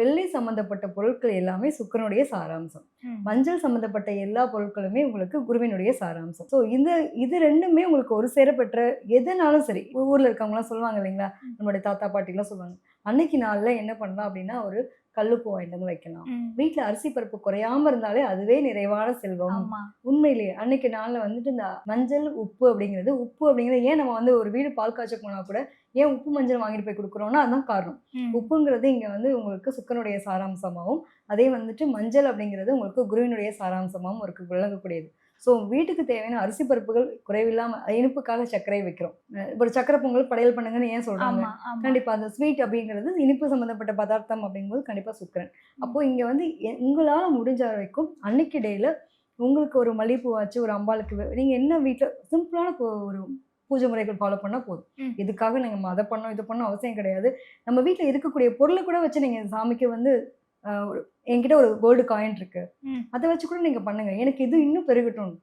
வெள்ளை சம்பந்தப்பட்ட பொருட்கள் எல்லாமே சுக்கிரனுடைய சாராம்சம். மஞ்சள் சம்பந்தப்பட்ட எல்லா பொருட்களுமே உங்களுக்கு குருவினுடைய சாராம்சம். ஸோ இந்த இது ரெண்டுமே உங்களுக்கு ஒரு சேர பெற்ற எதுனாலும் சரி ஊர்ல இருக்கவங்களாம் சொல்லுவாங்க இல்லைங்களா? நம்மளுடைய தாத்தா பாட்டிலாம் சொல்லுவாங்க. அன்னைக்கு நாள்ல என்ன பண்ணலாம் அப்படின்னா ஒரு கல்லுப்பு வாங்கிட்டு வந்து வைக்கலாம். ம். வீட்ல அரிசி பருப்பு குறையாம இருந்தாலே அதுவே நிறைவான செல்வம். உண்மையிலேயே அன்னைக்கு நாள்ல வந்துட்டு இந்த மஞ்சள் உப்பு அப்படிங்கிறது உப்பு அப்படிங்கிறது ஏன் நம்ம வந்து ஒரு வீடு பால் காய்ச்ச போனா கூட ஏன் உப்பு மஞ்சள் வாங்கிட்டு போய் கொடுக்குறோம்னா அதுதான் காரணம். உப்புங்கிறது இங்க வந்து உங்களுக்கு சுக்கரனுடைய சாராம்சமாகவும் அதே வந்துட்டு மஞ்சள் அப்படிங்கிறது உங்களுக்கு குருவினுடைய சாராம்சமாகவும் இருக்கு விளங்கக்கூடியது. ஸோ வீட்டுக்கு தேவையான அரிசி பருப்புகள் குறைவில்லாம இனிப்புக்காக சர்க்கரை வைக்கிறோம். ஒரு சக்கரை பொங்கல் படையல் பண்ணுங்கன்னு ஏன் சொல்றாங்க? ஆமா ஆமா. கண்டிப்பா அந்த ஸ்வீட் அப்படிங்கிறது இனிப்பு சம்பந்தப்பட்ட பதார்த்தம் அப்படிங்கும்போது கண்டிப்பா சுக்கரன். அப்போ இங்க வந்து உங்களால முடிஞ்ச வரைக்கும் அன்னைக்கு டேல உங்களுக்கு ஒரு மல்லிகைப்பூ ஆச்சு ஒரு அம்பாளுக்கு வே- நீங்க என்ன வீட்டில் சிம்பிளான ஒரு பூஜை முறைகள் ஃபாலோ பண்ணா போதும். இதுக்காக நீங்க அதை பண்ணோம் இது பண்ணோம் அவசியம் கிடையாது. நம்ம வீட்டில் இருக்கக்கூடிய பொருளை கூட வச்சு நீங்க சாமிக்கு வந்து என்கிட்ட ஒரு கோல்டு காயின் இருக்கு. அதை வச்சு கூட நீங்க பண்ணுங்க. எனக்கு இது இன்னும் பெருகட்டும்.